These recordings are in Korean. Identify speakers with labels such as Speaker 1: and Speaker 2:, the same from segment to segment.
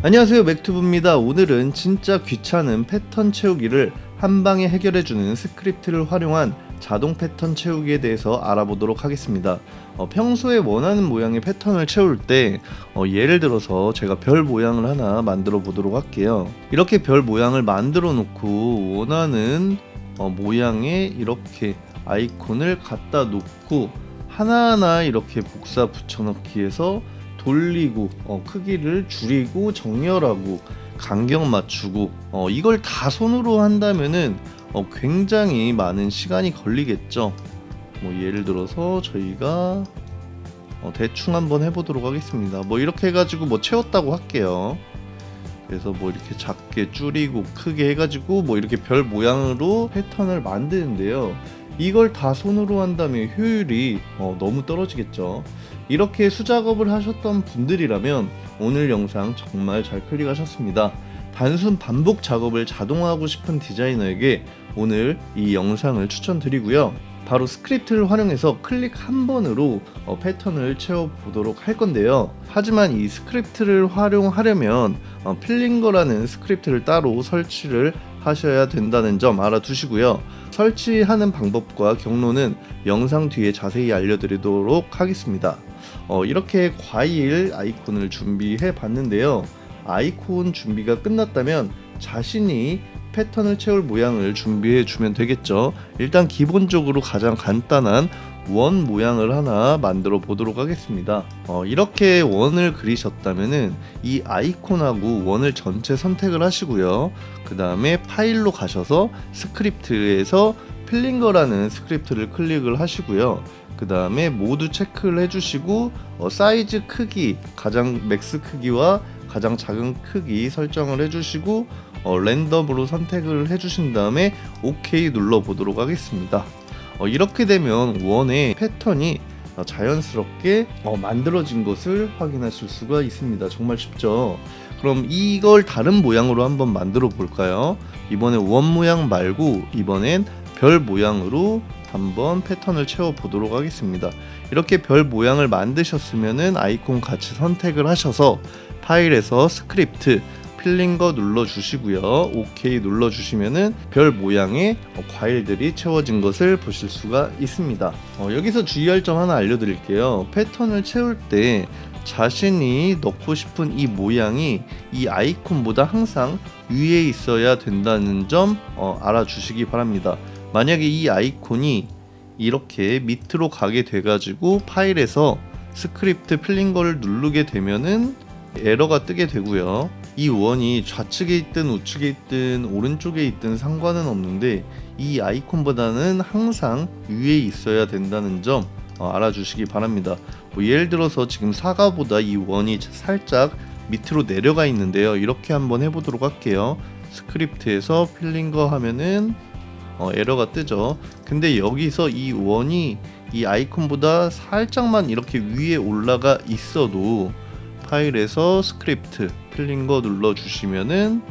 Speaker 1: 안녕하세요 맥튜브입니다. 오늘은 진짜 귀찮은 패턴 채우기를 한 방에 해결해주는 스크립트를 활용한 자동 패턴 채우기에 대해서 알아보도록 하겠습니다. 어, 평소에 원하는 모양의 패턴을 채울 때 어, 예를 들어서 제가 별 모양을 하나 만들어 보도록 할게요. 이렇게 별 모양을 만들어 놓고 원하는 어, 모양에 이렇게 아이콘을 갖다 놓고 하나하나 이렇게 복사 붙여넣기 해서 돌리고 어, 크기를 줄이고 정렬하고 간격 맞추고 어, 이걸 다 손으로 한다면은 어, 굉장히 많은 시간이 걸리겠죠. 뭐 예를 들어서 저희가 어, 대충 한번 해보도록 하겠습니다. 뭐 이렇게 해가지고 뭐 채웠다고 할게요. 그래서 뭐 이렇게 작게 줄이고 크게 해가지고 뭐 이렇게 별 모양으로 패턴을 만드는데요. 이걸 다 손으로 한다면 효율이 어, 너무 떨어지겠죠. 이렇게 수작업을 하셨던 분들이라면 오늘 영상 정말 잘 클릭하셨습니다. 단순 반복 작업을 자동화하고 싶은 디자이너에게 오늘 이 영상을 추천드리고요. 바로 스크립트를 활용해서 클릭 한 번으로 어, 패턴을 채워보도록 할 건데요. 하지만 이 스크립트를 활용하려면 어, 필링거라는 스크립트를 따로 설치를 하셔야 된다는 점 알아두시고요. 설치하는 방법과 경로는 영상 뒤에 자세히 알려드리도록 하겠습니다. 어, 이렇게 과일 아이콘을 준비해 봤는데요. 아이콘 준비가 끝났다면 자신이 패턴을 채울 모양을 준비해 주면 되겠죠. 일단 기본적으로 가장 간단한 원 모양을 하나 만들어 보도록 하겠습니다. 어, 이렇게 원을 그리셨다면은 이 아이콘하고 원을 전체 선택을 하시고요. 그 다음에 파일로 가셔서 스크립트에서 필링거라는 스크립트를 클릭을 하시고요. 그 다음에 모두 체크를 해주시고 어, 사이즈 크기 가장 맥스 크기와 가장 작은 크기 설정을 해주시고 어, 랜덤으로 선택을 해주신 다음에 OK 눌러 보도록 하겠습니다. 어, 이렇게 되면 원의 패턴이 어, 자연스럽게 어, 만들어진 것을 확인하실 수가 있습니다. 정말 쉽죠? 그럼 이걸 다른 모양으로 한번 만들어 볼까요? 이번에 원 모양 말고 이번엔 별 모양으로 한번 패턴을 채워 보도록 하겠습니다. 이렇게 별 모양을 만드셨으면은 아이콘 같이 선택을 하셔서 파일에서 스크립트 필링거 눌러 주시고요. OK 눌러 주시면은 별 모양의 어, 과일들이 채워진 것을 보실 수가 있습니다. 어, 여기서 주의할 점 하나 알려드릴게요. 패턴을 채울 때 자신이 넣고 싶은 이 모양이 이 아이콘보다 항상 위에 있어야 된다는 점 어, 알아주시기 바랍니다. 만약에 이 아이콘이 이렇게 밑으로 가게 돼가지고 파일에서 스크립트 필링거를 누르게 되면은 에러가 뜨게 되고요. 이 원이 좌측에 있든 우측에 있든 오른쪽에 있든 상관은 없는데 이 아이콘보다는 항상 위에 있어야 된다는 점 어, 알아주시기 바랍니다. 뭐 예를 들어서 지금 사과보다 이 원이 살짝 밑으로 내려가 있는데요. 이렇게 한번 해보도록 할게요. 스크립트에서 필링거 하면은 어, 에러가 뜨죠. 근데 여기서 이 원이 이 아이콘보다 살짝만 이렇게 위에 올라가 있어도 파일에서 스크립트 필링거 눌러 주시면은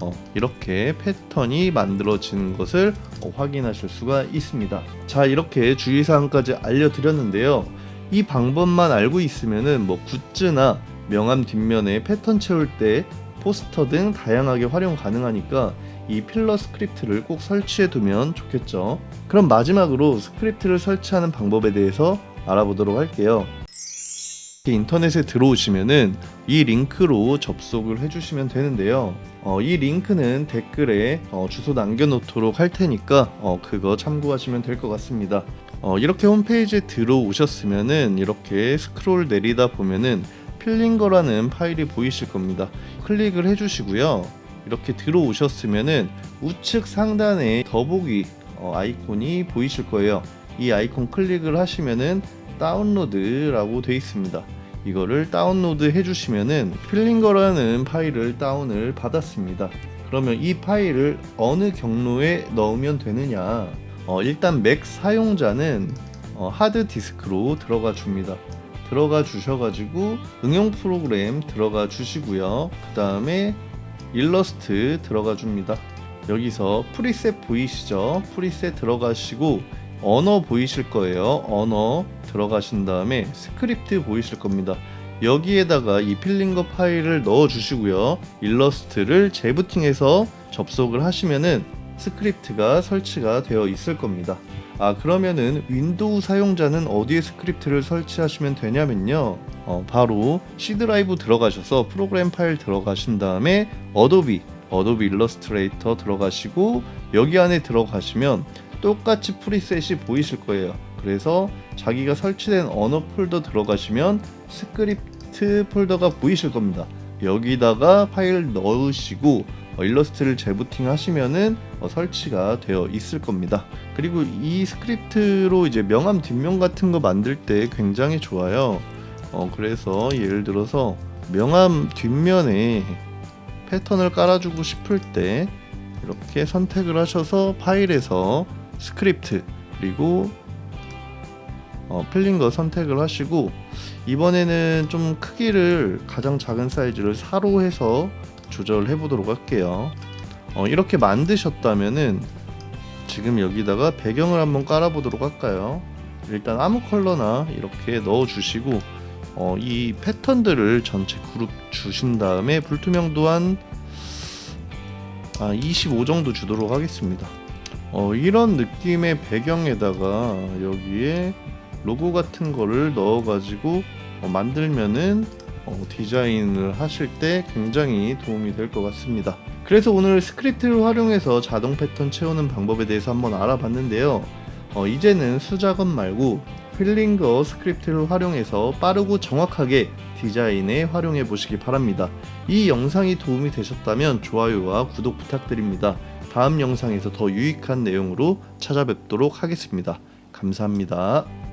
Speaker 1: 어, 이렇게 패턴이 만들어지는 것을 어, 확인하실 수가 있습니다. 자, 이렇게 주의사항까지 알려드렸는데요. 이 방법만 알고 있으면은 뭐 굿즈나 명함 뒷면에 패턴 채울 때 포스터 등 다양하게 활용 가능하니까 이 필러 스크립트를 꼭 설치해 두면 좋겠죠. 그럼 마지막으로 스크립트를 설치하는 방법에 대해서 알아보도록 할게요. 인터넷에 들어오시면은 이 링크로 접속을 해주시면 되는데요. 어, 이 링크는 댓글에 어, 주소 남겨놓도록 할 테니까 어, 그거 참고하시면 될 것 같습니다. 어, 이렇게 홈페이지에 들어오셨으면은 이렇게 스크롤 내리다 보면은 필링거라는 파일이 보이실 겁니다. 클릭을 해주시고요. 이렇게 들어오셨으면은 우측 상단에 더보기 어, 아이콘이 보이실 거예요. 이 아이콘 클릭을 하시면은 다운로드라고 되어 있습니다. 이거를 다운로드 해주시면은 필링거라는 파일을 다운을 받았습니다. 그러면 이 파일을 어느 경로에 넣으면 되느냐? 어, 일단 맥 사용자는 어, 하드 디스크로 들어가 줍니다. 들어가 주셔가지고 응용 프로그램 들어가 주시고요. 그 다음에 일러스트 들어가 줍니다. 여기서 프리셋 보이시죠? 프리셋 들어가시고 언어 보이실 거예요. 언어 들어가신 다음에 스크립트 보이실 겁니다. 여기에다가 이 필링거 파일을 넣어 주시고요. 일러스트를 재부팅해서 접속을 하시면은 스크립트가 설치가 되어 있을 겁니다. 아 그러면은 윈도우 사용자는 어디에 스크립트를 설치하시면 되냐면요. 어, 바로 C 드라이브 들어가셔서 프로그램 파일 들어가신 다음에 어도비 어도비 일러스트레이터 들어가시고 여기 안에 들어가시면 똑같이 프리셋이 보이실 거예요. 그래서 자기가 설치된 언어 폴더 들어가시면 스크립트 폴더가 보이실 겁니다. 여기다가 파일 넣으시고 어, 일러스트를 재부팅 하시면은 어, 설치가 되어 있을 겁니다. 그리고 이 스크립트로 이제 명함 뒷면 같은 거 만들 때 굉장히 좋아요. 어, 그래서 예를 들어서 명함 뒷면에 패턴을 깔아주고 싶을 때 이렇게 선택을 하셔서 파일에서 스크립트 그리고 어, 필링거 선택을 하시고 이번에는 좀 크기를 가장 작은 사이즈를 4로 해서 조절해 보도록 할게요. 어, 이렇게 만드셨다면은 지금 여기다가 배경을 한번 깔아 보도록 할까요? 일단 아무 컬러나 이렇게 넣어 주시고 어, 이 패턴들을 전체 그룹 주신 다음에 불투명도 한 아, 25 정도 주도록 하겠습니다. 어, 이런 느낌의 배경에다가 여기에 로고 같은 거를 넣어 가지고 어, 만들면은 어, 디자인을 하실 때 굉장히 도움이 될 것 같습니다. 그래서 오늘 스크립트를 활용해서 자동 패턴 채우는 방법에 대해서 한번 알아봤는데요. 어, 이제는 수작업 말고 필링거 스크립트를 활용해서 빠르고 정확하게 디자인에 활용해 보시기 바랍니다. 이 영상이 도움이 되셨다면 좋아요와 구독 부탁드립니다. 다음 영상에서 더 유익한 내용으로 찾아뵙도록 하겠습니다. 감사합니다.